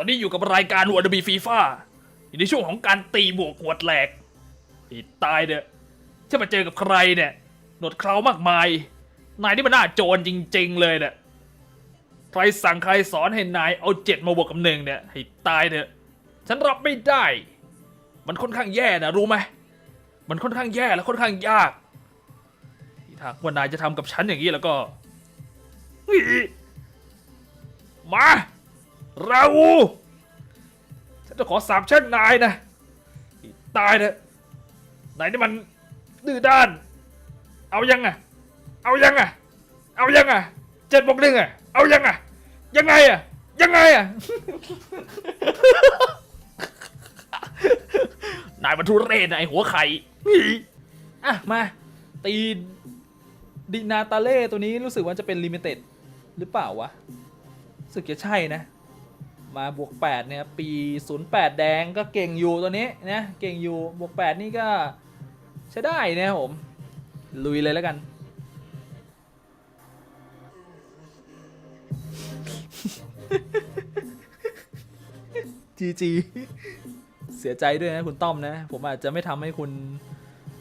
อนนี้อยู่กับรายการวัวดบีฟีฟ่าอยู่ในช่วงของการตีบวกหวดแหลกไอ้ตายเด้อจะมาเจอกับใครเนี่ยหนวดเคราวมากมาย นายนี่มันน่าโจรจริง ๆ เลยเนี่ยใครสั่งใครสอนให้นายเอาเจ็ดมาบวกกับหนึ่งเนี่ยให้ตายเถอะ ฉันรับไม่ได้ มันค่อนข้างแย่นะรู้ไหม มันค่อนข้างแย่และค่อนข้างยากถ้าหากว่านายจะทำกับฉันอย่างนี้แล้วก็มา ราอู ฉันจะขอสาบเช่นนายนะ ตายเถอะนายนี่มันดื้อด้าน เอายังอะเอายังอะเอายังอะเจ็ดบวกหนึ่งอะเอายังอะยังไงอะยังไงอะนายมันทุเรศนะไอหัวไข่อี้อะ มา ตีดินาตาเล่ตัวนี้รู้สึกว่าจะเป็นลิมิเต็ดหรือเปล่าวะรู้สึกจะใช่นะ มาบวก8เนี่ยปี 08 แดงก็เก่งอยู่ตัวนี้นะเก่งอยู่บวก 8 นี่ก็ใช้ได้นะครับผม ลุยเลยแล้วกัน จีจีเสียใจด้วยนะคุณต้อมนะ ผมอาจจะไม่ทำให้คุณ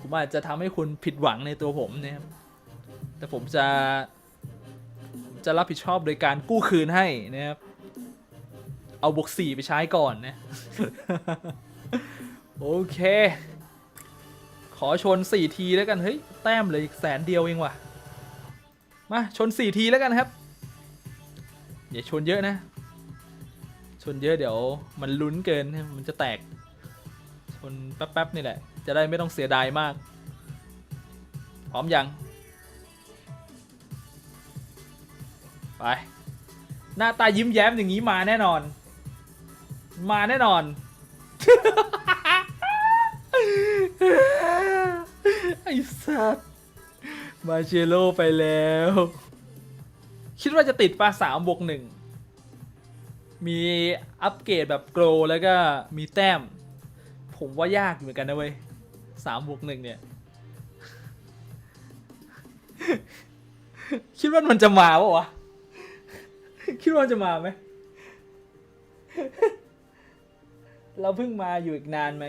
ผมอาจจะทำให้คุณผิดหวังในตัวผมนะครับแต่ผมจะจะรับผิดชอบโดยการกู้คืนให้นะครับ เอาบวกสี่ไปใช้ก่อนนะ โอเค ขอชนสี่ทีแล้วกัน เฮ้ย แต้มเลยแสนเดียวเองว่ะ มาชนสี่ทีแล้วกันครับ อย่าชนเยอะนะ ชนเยอะเดี๋ยวมันลุ้นเกิน มันจะแตก ชนแป๊บๆนี่แหละ จะได้ไม่ต้องเสียดายมาก พร้อมยัง ไปหน้าตายิ้มแย้มอย่างนี้มาแน่นอน มาแน่นอน ไอ้สัตว์มาเชโลไปแล้ว คิดว่าจะติดปะสามบวกหนึ่ง มีอัปเกรดแบบโกลแล้วก็มีแต้ม ผมว่ายากอยู่เหมือนกันนะเว้ยสามบวกหนึ่งเนี่ย คิดว่ามันจะมาปะวะ คิดว่ามันจะมาไหม เราเพิ่งมาอยู่อีกนานไหม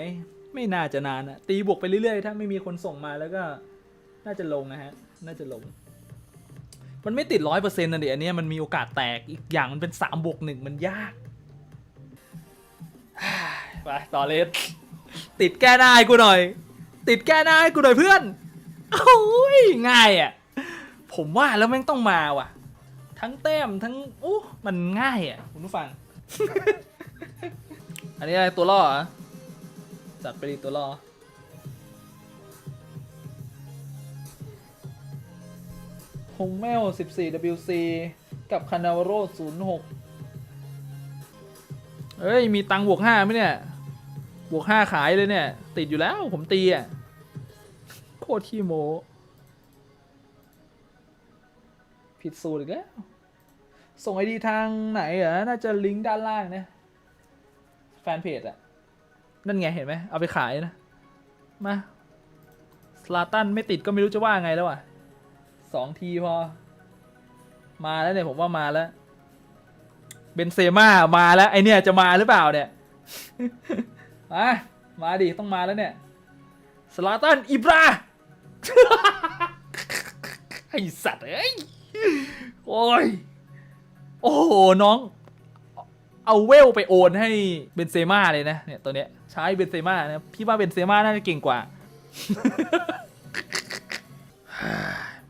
ไม่น่าจะนานอะตีบวกไปเรื่อยๆ ถ้าไม่มีคนส่งมาแล้วก็ น่าจะลงนะฮะ น่าจะลง มันไม่ติดร้อยเปอร์เซ็นต์นะเดี๋ยวอันเนี้ยมันมีโอกาสแตกอีกอย่างมันเป็นสามบวกหนึ่งมันยากไปต่อเลยติดแก้หน้าให้กูหน่อย ติดแก้หน้าให้กูหน่อยเพื่อนโอ้ยง่ายอะ ผมว่าแล้วแม่งต้องมาว่ะ ทั้งแต้มทั้งโอ้มันง่ายอะ คุณผู้ฟัง อันนี้อะไรตัวล่อเหรอจัดไปดีตัวล่อ ฮงเมล 14WC กับคานาวโร06 เอ้ย มีตังบวกห้าไหมเนี่ย บวกห้าขายเลยเนี่ย ติดอยู่แล้วผมตีอะ โคตรขี้โม ผิดสูตรอีกแล้ว ส่งไอดีทางไหนเหรอ น่าจะลิงก์ด้านล่างเนะ แฟนเพจอะนั่นไงเห็นไหมเอาไปขายนะ มาสลาตันไม่ติดก็ไม่รู้จะว่าไงแล้วอะสองทีพอ มาแล้วเนี่ยผมว่ามาแล้ว เบนเซม่ามาแล้วไอเนี่ยจะมาหรือเปล่าเนี่ย มา มาดิต้องมาแล้วเนี่ยสลาตันอิบราไอสัตว์เอ้ย โอ้ย โอ้โหน้อง เอาเวลไปโอนให้เบนเซม่าเลยนะเนี่ยตัวเนี้ยใช้เบนเซม่านะพี่ว่าเบนเซม่าน่าจะเก่งกว่า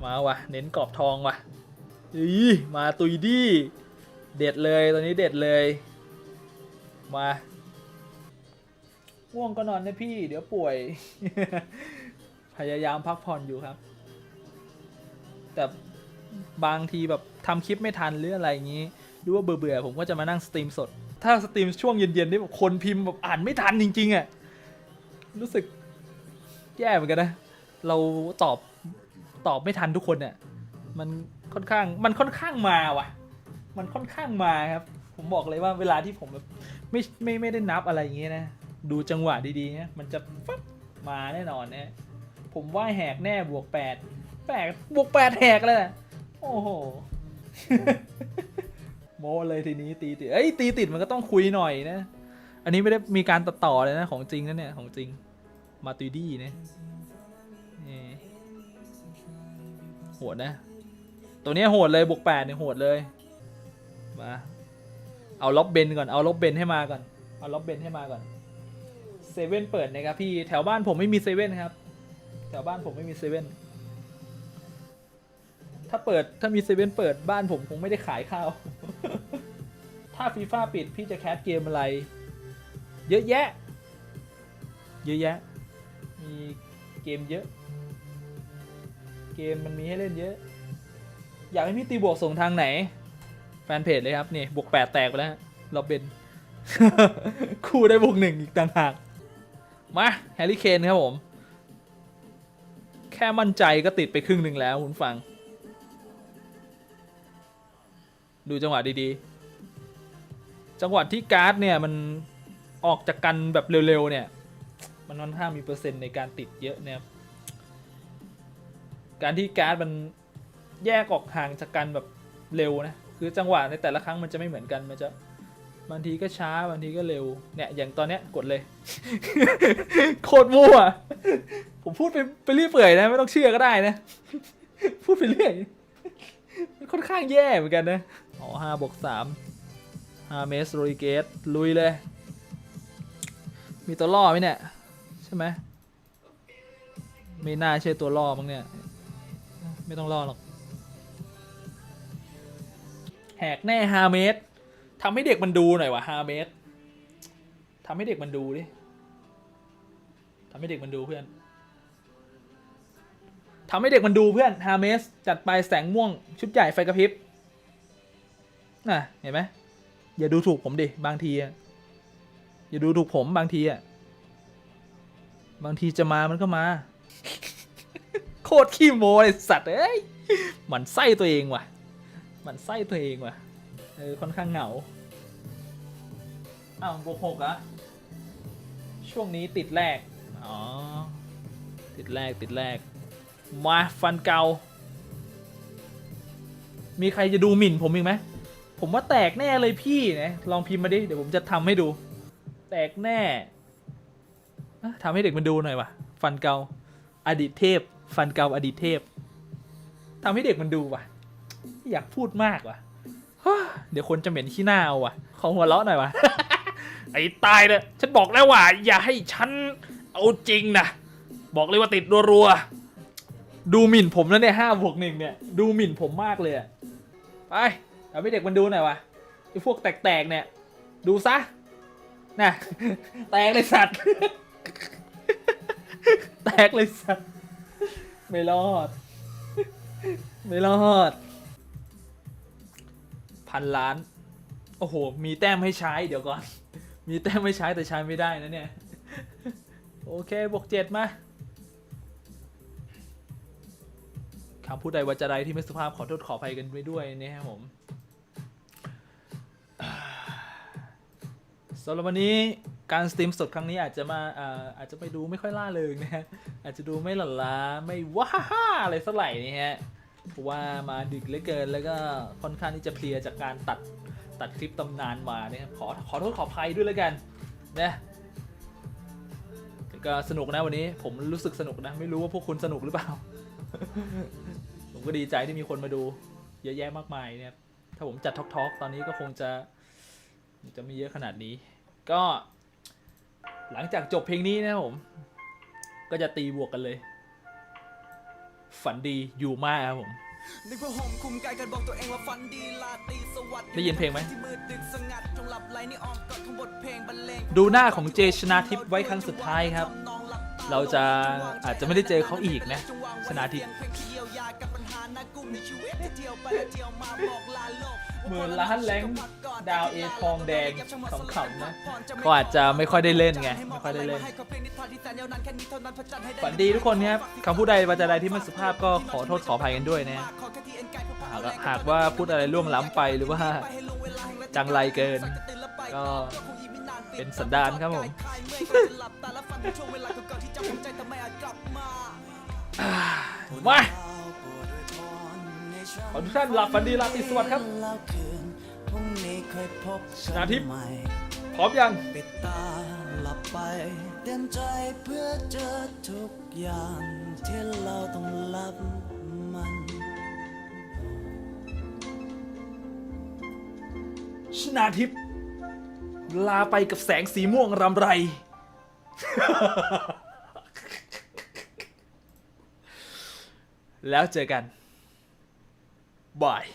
มาวะเน้นกรอบทองวะอีมาตุยดี้เด็ดเลยตอนนี้เด็ดเลย มาง่วงก็นอนนะพี่ เดี๋ยวป่วย พยายามพักผ่อนอยู่ครับ แต่บางทีแบบทำคลิปไม่ทันหรืออะไรอย่างนี้ หรือว่าเบื่อๆผมก็จะมานั่งสตรีมสด ถ้าสตรีมช่วงเย็นๆนี่แบบคนพิมพ์แบบอ่านไม่ทันจริงๆอะ่ะรู้สึกแย่เหมือนกันนะ เราตอบตอบไม่ทันทุกคนเนี่ยมันค่อนข้างมันค่อนข้างมาว่ะ มันค่อนข้างมาครับ ผมบอกเลยว่าเวลาที่ผมแบบไม่ไม่ไม่ได้นับอะไรอย่างเงี้ยนะ ดูจังหวะดีๆเนี่ยมันจะฟับมาแน่นอนเนี่ยผมว่าแหกแน่บวกแปดแปดบวกแปดแหกเลยนะโอ้โห โมเลยทีนี้ตีติดเอ้ยตีติดมันก็ต้องคุยหน่อยนะ อันนี้ไม่ได้มีการตัดต่อเลยนะของจริงนะเนี่ยของจริงมาตุยดี้นะนี่โหดนะ ตัวนี้โหดเลยบวกแปดเนี่ยโหดเลยมาเอาล็อบเบนก่อนเอาล็อบเบนให้มาก่อนเอาล็อบเบนให้มาก่อนเซเว่นเปิดนะครับพี่แถวบ้านผมไม่มีเซเว่นครับ แถวบ้านผมไม่มีเซเว่นถ้าเปิดถ้ามีเซเว่นเปิดบ้านผมคงไม่ได้ขายข้าว ถ้าฟีฟ่าปิดพี่จะแคสเกมอะไร เยอะแยะ เยอะแยะ มีเกมเยอะ เกมมันมีให้เล่นเยอะ อยากให้พี่ตีบวกส่งทางไหน แฟนเพจเลยครับนี่บวกแปดแตกไปแล้วรอบเบนคู่ได้บวกหนึ่งอีกต่างหาก มาแฮร์รี่เคนครับผม แค่มั่นใจก็ติดไปครึ่งหนึ่งแล้วคุณฟัง ดูจังหวะดี ๆ จังหวะที่การ์ดเนี่ยมันออกจากกันแบบเร็วๆเนี่ย มันค่อนข้างมีเปอร์เซ็นต์ในการติดเยอะนะครับการที่การ์ดมันแยกออกห่างจากกันแบบเร็วนะคือจังหวะในแต่ละครั้งมันจะไม่เหมือนกันมันจะบางทีก็ช้าบางทีก็เร็วเนี่ยอย่างตอนเนี้ยกดเลย โคตรมั่วผมพูดไปไปเรื่อยเปื่อยนะ ไม่ต้องเชื่อก็ได้นะ พูดไปเรื่อยมันค่อนข้างแย่เหมือนกันนะอ๋อห้าบวกสาม ห้าเมสโรยเกตลุยเลย มีตัวล่อไหมเนี่ย ใช่ไหมไม่น่าใช่ตัวล่อมั้งเนี่ย ไม่ต้องล่อหรอก แหกแน่ฮาเมสทำให้เด็กมันดูหน่อยวะฮาเมสทำให้เด็กมันดูดิทำให้เด็กมันดูเพื่อนทำให้เด็กมันดูเพื่อนฮาเมสจัดไปแสงม่วงชุดใหญ่ไฟกระพริบน่ะเห็นไหม อย่าดูถูกผมดิบางทีอะอย่าดูถูกผมบางทีอะบางทีจะมามันก็มา โคตรขี้โมเลยสัตว์เอ้ยหมันไส้ตัวเองว่ะหมันไส้ตัวเองว่ะเออค่อนข้างเหงาอ้าวบวกหกอะช่วงนี้ติดแรก อ๋อ ติดแรกติดแรก มาฟันเกา มีใครจะดูหมิ่นผมอีกไหม ผมว่าแตกแน่เลยพี่นะลองพิมพ์มาดิเดี๋ยวผมจะทำให้ดู แตกแน่อะทำให้เด็กมันดูหน่อยวะฟันเกาอดีตเทพ ฟันเกาอดีตเทพทำให้เด็กมันดูว่ะ อยากพูดมากว่ะฮ่าเดี๋ยวคนจะเหม็นขี้หน้าเอาว่ะขอหัวเราะหน่อยวะไอ้ตายเนี่ยฉันบอกแล้วว่า อย่าให้ฉันเอาจริงนะบอกเลยว่าติดรัวดูหมิ่นผมแล้วเนี่ยห้าบวกหนึ่งเนี่ย ดูหมิ่นผมมากเลยอะไป เอาให้เด็กมันดูหน่อยวะไอ้พวกแตกๆเนี่ย ดูซะน่ะแตกเลยสัตว์ แตกเลยสัตว์ ไม่รอด ไม่รอด พันล้าน โอ้โห มีแต้มให้ใช้เดี๋ยวก่อน มีแต้มให้ใช้แต่ใช้ไม่ได้นะเนี่ย โอเคบวกเจ็ดมาคำพูดใดวาจาใดที่ไม่สุภาพขอโทษขออภัยกันไปด้วยนะครับผม สำหรับวันนี้การสตรีมสดครั้งนี้อาจจะมาอาอาจจะไปดูไม่ค่อยล่าเริงนะฮะอาจจะดูไม่หลั่นล้าไม่ว้าฮ่าอะไรสักไหร่นี่ฮะเพราะว่ามาดึกเหลือเกินแล้วก็ค่อนข้างที่จะเพลียจากการตัดตัดคลิปตำนานมาเนี่ยขอขอโทษขออภัยด้วยแล้วกันนะแต่ก็สนุกนะวันนี้ผมรู้สึกสนุกนะ ไม่รู้ว่าพวกคุณสนุกหรือเปล่า ผมก็ดีใจที่มีคนมาดู เยอะแยะมากมายเนี่ยถ้าผมจัดทอกทอกตอนนี้ก็คงจะ จะไม่เยอะขนาดนี้ ก็ หลังจากจบเพลงนี้นะครับผม ก็จะตีบวกกันเลย ฝันดีอยู่มากครับผมนึกว่าห่มคุมกายกันบอกตัวเองว่าฝันดีลาตรีสวัสดิ์ได้ยินเพลงไหมที่มืดดึกสงัดจงหลับไหลนี่ออมกอดของบทเพลงบรรเลงดูหน้าของเจชนาทิพย์ไว้ครั้งสุดท้ายครับ เราจะอาจจะไม่ได้เจอเขาอีกนะชนาทิพย์หมื่นล้านแรงดาวเอทองแดงขำๆนะก็อาจจะไม่ค่อยได้เล่นไงไม่ค่อยได้เล่นฝันดีทุกคนครับคำพูดใดวาจาใดที่ไม่สุภาพก็ขอโทษขออภัยกันด้วยนะหากหากว่าพูดอะไรล่วงล้ำไปหรือว่าจังไรเกินก็ เป็นสันดานครับผมมาขอทุกท่านหลับฝันดีราตรีสวัสดิ์ครับพรุ่งนี้ค่อยพบชกันะทิพย์ใหม่พร้อมยังปิดตาหลับไปเตรียมใจเพื่อเจอทุกอย่างที่เราต้องรับมันชนาทิพย์ ลาไปกับแสงสีม่วงรำไร แล้วเจอกัน บาย